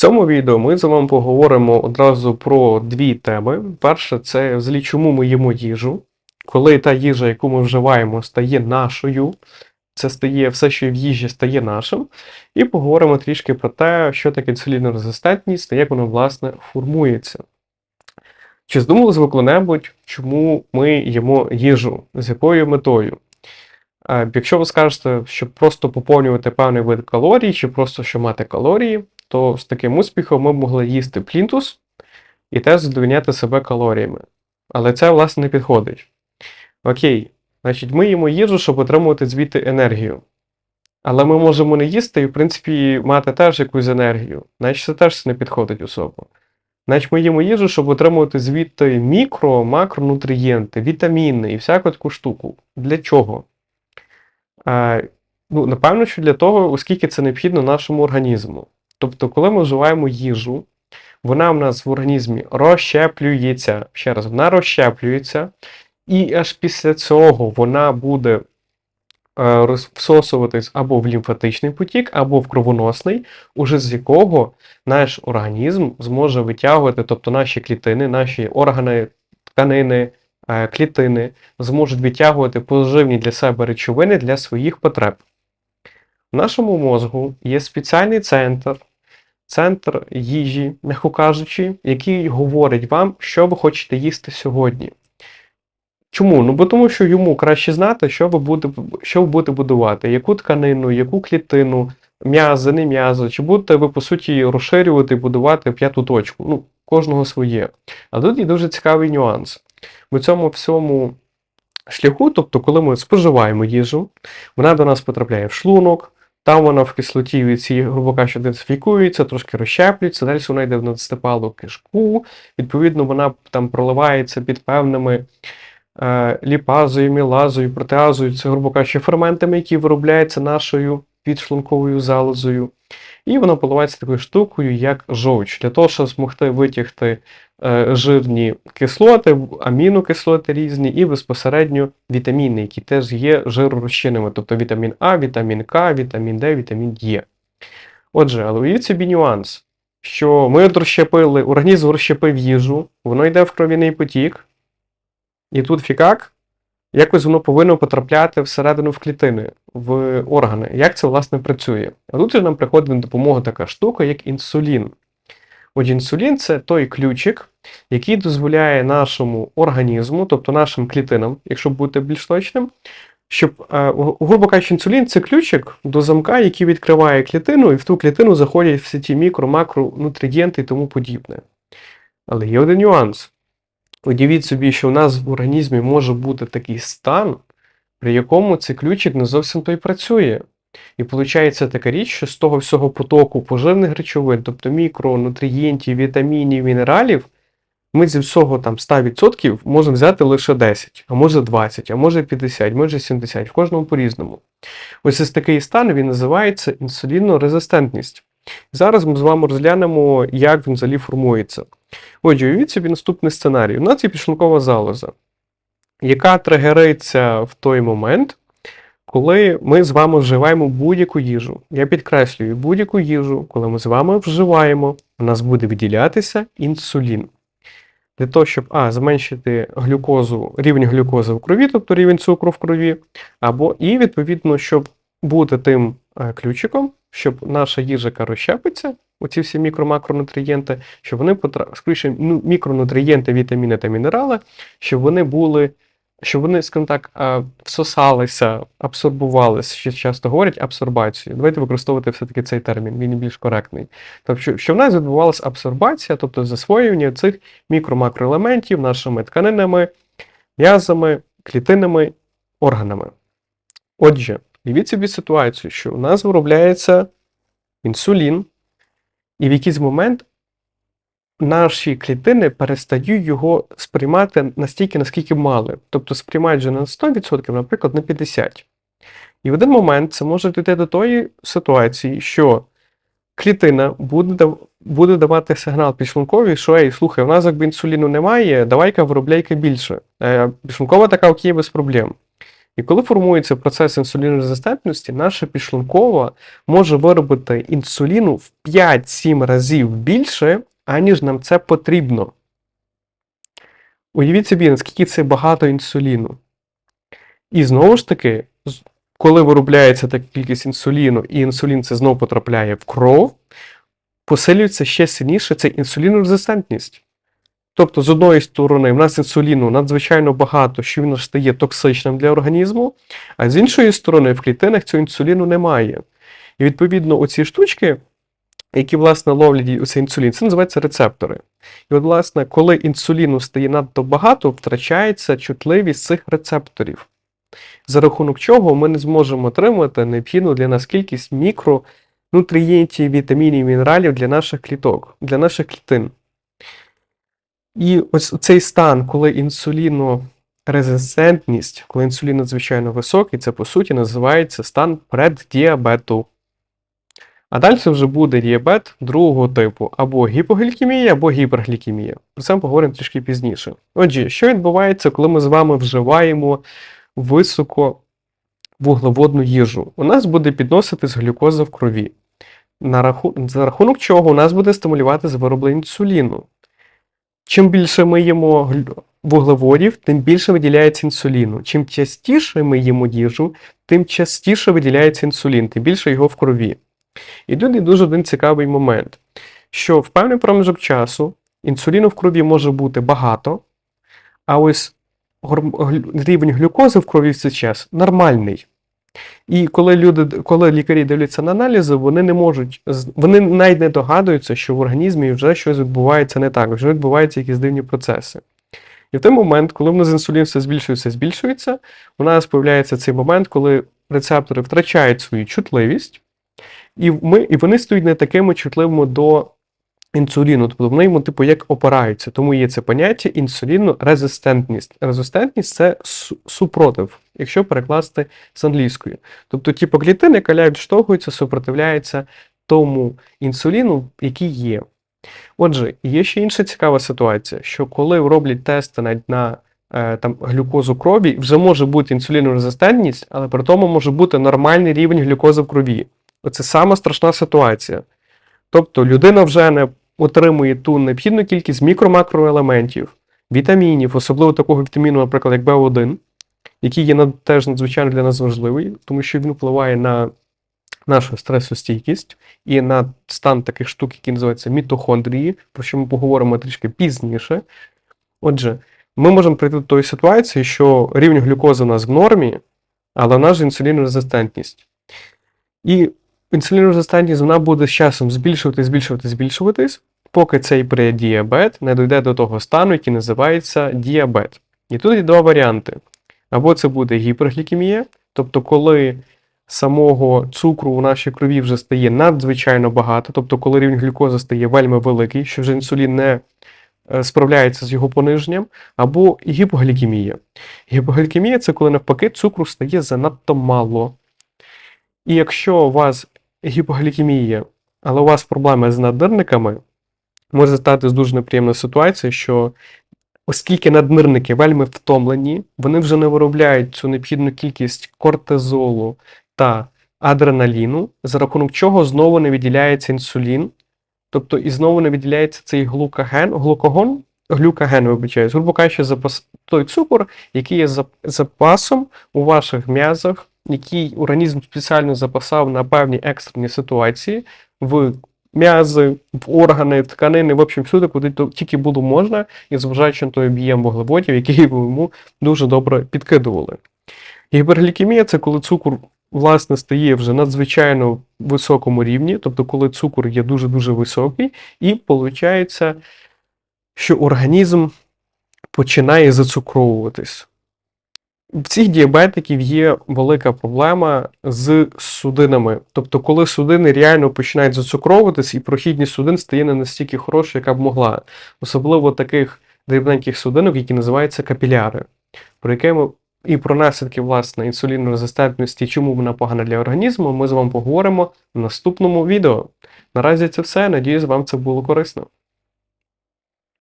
цьому відео ми з вами поговоримо одразу про дві теми. Перше, це взагалі чому ми їмо їжу. Коли та їжа, яку ми вживаємо, стає нашою, це стає все, що в їжі, стає нашим. І поговоримо трішки про те, що таке інсулінорезистентність та як воно, власне, формується. Чи здумались ви коли-небудь, чому ми їмо їжу? З якою метою? Е, Якщо ви скажете, щоб просто поповнювати певний вид калорій, чи просто щоб мати калорії, то з таким успіхом ми могли їсти плінтус і теж задовольняти себе калоріями. Але це, власне, не підходить. Окей, значить, ми їмо їжу, щоб отримувати звідти енергію. Але ми можемо не їсти і, в принципі, мати теж якусь енергію. Значить, це теж не підходить особо. Значить, ми їмо їжу, щоб отримувати звідти мікро, макронутрієнти, вітаміни і всяку таку штуку. Для чого? Е, ну, напевно, що для того, оскільки це необхідно нашому організму. Тобто, коли ми вживаємо їжу, вона в нас в організмі розщеплюється. Ще раз, вона розщеплюється, і аж після цього вона буде е, роз- всосуватись або в лімфатичний потік, або в кровоносний, уже з якого наш організм зможе витягувати, тобто наші клітини, наші органи, тканини, е, клітини зможуть витягувати поживні для себе речовини для своїх потреб. В нашому мозку є спеціальний центр, центр їжі, м'яко кажучи, який говорить вам, що ви хочете їсти сьогодні. Чому? Ну бо тому, що йому краще знати, що ви будете, що ви будете будувати, яку тканину, яку клітину, м'язи, не м'язи, чи будете ви, по суті, розширювати і будувати п'яту точку. Ну, кожного своє. А тут є дуже цікавий нюанс. В цьому всьому шляху, тобто, коли ми споживаємо їжу, вона до нас потрапляє в шлунок, там вона в кислоті ці, грубо що денсифікується, трошки розщеплюється, далі вона йде в надстепалу кишку, відповідно, вона там проливається під певними е, ліпазою, мілазою, протеазою, це, грубо кажучи, ферментами, які виробляються нашою підшлунковою залозою. І вона поливається такою штукою, як жовч, для того, щоб змогти витягти е, жирні кислоти, амінокислоти різні і безпосередньо вітаміни, які теж є жиророзчинними, тобто вітамін А, вітамін К, вітамін Д, вітамін Е. Отже, але уявіть собі нюанс, що ми розщепили, організм розщепив їжу, воно йде в кров'яний потік, і тут фікак, якось воно повинно потрапляти всередину в клітини, в органи. Як це власне працює? А тут же нам приходить на допомогу така штука, як інсулін. От інсулін це той ключик, який дозволяє нашому організму, тобто нашим клітинам, якщо бути більш точним, щоб, е, грубо кажучи, інсулін це ключик до замка, який відкриває клітину, і в ту клітину заходять всі ті мікро, макронутрієнти і тому подібне. Але є один нюанс. Уявіть собі, що у нас в організмі може бути такий стан, при якому цей ключик не зовсім той працює. І виходить така річ, що з того всього потоку поживних речовин, тобто мікронутрієнтів, вітамінів, мінералів, ми зі всього там 100% можемо взяти лише 10, а може 20, а може 50, може 70, в кожному по-різному. Ось ось такий стан він називається інсулінорезистентність. Зараз ми з вами розглянемо, як він взагалі формується. Отже, уявіть собі наступний сценарій. У нас є підшлункова залоза, яка тригериться в той момент, коли ми з вами вживаємо будь-яку їжу. Я підкреслюю, будь-яку їжу, коли ми з вами вживаємо, у нас буде виділятися інсулін. Для того, щоб а, зменшити глюкозу, рівень глюкози в крові, тобто рівень цукру в крові, або і, відповідно, щоб бути тим е, ключиком, щоб наша їжа, яка розщепиться, оці всі мікро-макронутрієнти, щоб вони скоріше, ну, мікронутрієнти, вітаміни та мінерали, щоб вони були, щоб вони, скажімо так, всосалися, абсорбувалися, ще часто говорять абсорбацію. Давайте використовувати все-таки цей термін, він більш коректний. Тобто, що- що в нас відбувалася абсорбація, тобто засвоювання цих мікро-макроелементів нашими тканинами, м'язами, клітинами, органами. Отже, уявіть собі ситуацію, що у нас виробляється інсулін, і в якийсь момент наші клітини перестають його сприймати настільки, наскільки мали. Тобто сприймають вже не на 100%, наприклад, на 50%. І в один момент це може дійти до тої ситуації, що клітина буде, буде давати сигнал підшлунковій, що ей, слухай, у нас якби інсуліну немає, давай-ка виробляй-ка більше. Е, Підшлункова така окей, без проблем. І коли формується процес інсулінорезистентності, наша підшлункова може виробити інсуліну в 5-7 разів більше, аніж нам це потрібно. Уявіть собі, наскільки це багато інсуліну. І знову ж таки, коли виробляється така кількість інсуліну, і інсулін це знову потрапляє в кров, посилюється ще сильніше це інсулінорезистентність. Тобто, з одної сторони, в нас інсуліну надзвичайно багато, що він стає токсичним для організму, а з іншої сторони, в клітинах цього інсуліну немає. І відповідно, оці штучки, які, власне, ловлять цей інсулін, це називаються рецептори. І от, власне, коли інсуліну стає надто багато, втрачається чутливість цих рецепторів, за рахунок чого ми не зможемо отримати необхідну для нас кількість мікронутрієнтів, вітамінів, мінералів для наших кліток, для наших клітин. І ось цей стан, коли інсулінорезистентність, коли інсулін надзвичайно високий, це по суті називається стан преддіабету. А далі вже буде діабет другого типу, або гіпоглікемія, або гіперглікемія. Про це ми поговоримо трішки пізніше. Отже, що відбувається, коли ми з вами вживаємо високовуглеводну їжу? У нас буде підноситись глюкоза в крові, на раху... за рахунок чого у нас буде стимулюватися вироблення інсуліну. Чим більше ми їмо вуглеводів, тим більше виділяється інсуліну. Чим частіше ми їмо їжу, тим частіше виділяється інсулін, тим більше його в крові. І тут є дуже один цікавий момент, що в певний проміжок часу інсуліну в крові може бути багато, а ось рівень глюкози в крові в цей час нормальний. І коли люди, коли лікарі дивляться на аналізи, вони не можуть, вони навіть не догадуються, що в організмі вже щось відбувається не так, вже відбуваються якісь дивні процеси. І в той момент, коли в нас інсулін все збільшується, збільшується, у нас з'являється цей момент, коли рецептори втрачають свою чутливість, і, ми, і вони стають не такими чутливими до інсуліну, тобто вони йому, типу, як опираються. Тому є це поняття інсулінорезистентність. Резистентність це супротив, якщо перекласти з англійської. Тобто ті клітини, яка ляють штовхуються, супротивляються тому інсуліну, який є. Отже, є ще інша цікава ситуація, що коли роблять тести навіть на е, там, глюкозу крові, вже може бути інсулінорезистентність, але при тому може бути нормальний рівень глюкози в крові. Оце сама страшна ситуація. Тобто людина вже не отримує ту необхідну кількість мікро-макроелементів, вітамінів, особливо такого вітаміну, наприклад, як В1, який є теж надзвичайно для нас важливий, тому що він впливає на нашу стресостійкість і на стан таких штук, які називаються мітохондрії, про що ми поговоримо трішки пізніше. Отже, ми можемо прийти до тої ситуації, що рівень глюкози у нас в нормі, але в нас же інсулінорезистентність. І інсулінорезистентність вона буде з часом збільшуватись, збільшуватись, збільшуватись, поки цей преддіабет не дойде до того стану, який називається діабет. І тут є два варіанти. Або це буде гіперглікемія, тобто коли самого цукру у нашій крові вже стає надзвичайно багато, тобто коли рівень глюкози стає вельми великий, що вже інсулін не е, справляється з його пониженням, або гіпоглікемія. Гіпоглікемія це коли навпаки цукру стає занадто мало. І якщо у вас гіпоглікемія, але у вас проблеми з наднирниками, може статись дуже неприємна ситуація, що оскільки наднирники вельми втомлені, вони вже не виробляють цю необхідну кількість кортизолу та адреналіну, за рахунок чого знову не виділяється інсулін, тобто і знову не виділяється цей глукаген, глукогон, глюкаген, вибачаюсь, грубо кажучи, запас, той цукор, який є запасом у ваших м'язах, який організм спеціально запасав на певні екстрені ситуації в м'язи, в органи, тканини, в общем, всюди, куди тільки було можна, і зважаючи на той об'єм вуглеводів, який йому дуже добре підкидували. Гіперглікемія це коли цукор власне стає вже надзвичайно високому рівні, тобто коли цукор є дуже-дуже високий, і виходить, що організм починає зацукровуватись. В цих діабетиків є велика проблема з судинами. Тобто, коли судини реально починають зацукровуватись, і прохідність судин стає не настільки хорошою, яка б могла. Особливо таких дрібненьких судинок, які називаються капіляри, про яке ми і про наслідки власне інсулінорезистентності, чому вона погана для організму, ми з вами поговоримо в наступному відео. Наразі це все. Надіюсь, вам це було корисно.